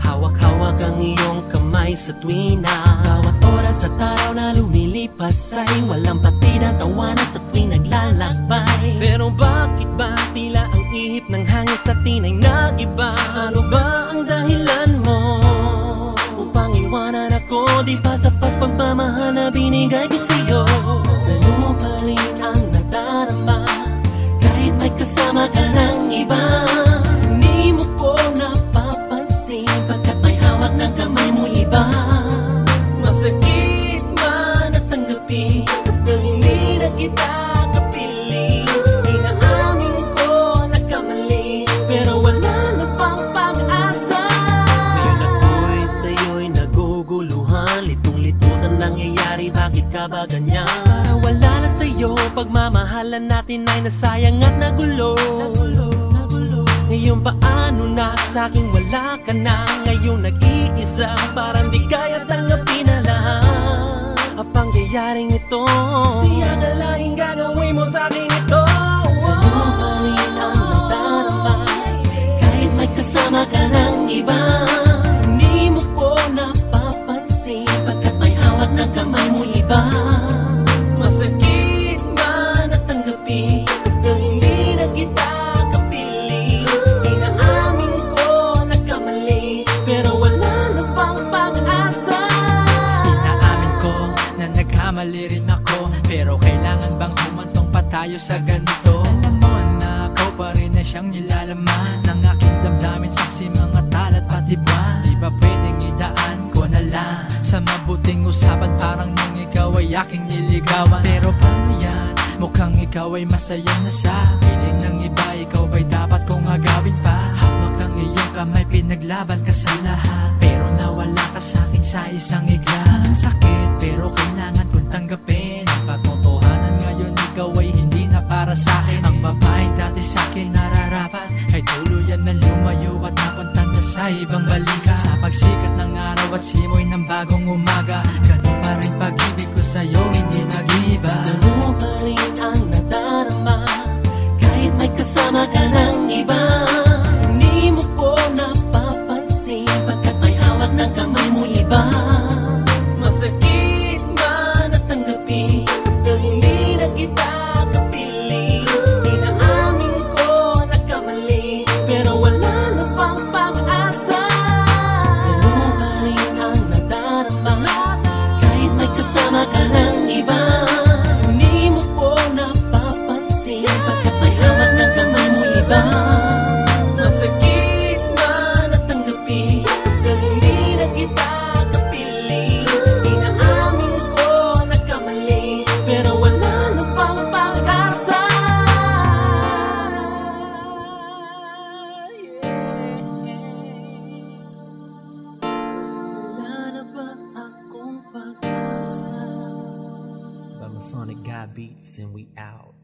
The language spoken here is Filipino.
Hawak-hawak ang iyong kamay sa tuwina Bawat oras at araw na lumilipas ay Walang patid ang tawanan sa tuwing naglalakbay Pero bakit ba tila ang ihip ng hangin sa tinay na iba? Ano ba ang nangyayari? Bakit ka ba ganyan? Para wala na sa'yo. Pagmamahalan natin ay nasayang at nagulo. Ngayon paano na? Sa'king wala ka na. Ngayon nag-iisa Parang di kaya tanggapin na lahat. Ang pangyayaring ito nagkamali rin ako Pero kailangan bang humantong pa tayo sa ganito? Alam mo na ako pa rin na siyang nilalaman Ng aking damdamin saksi mga talat pati ba? Di ba pwedeng idaan ko na lang Sa mabuting usapan? Parang nung ikaw ay aking niligawan. Pero paano yan? Mukhang ikaw ay masaya na sa Piling ng iba. Ikaw ba'y dapat kong agawin pa? Hawak ang iyong kamay pinaglaban ka sa lahat. Pero nawala ka sa akin sa isang igla Ay tuluyan na lumayo at napunta na sa ibang balika Sa pagsikat ng araw at simoy ng bagong umaga Sonic guy beats and we out.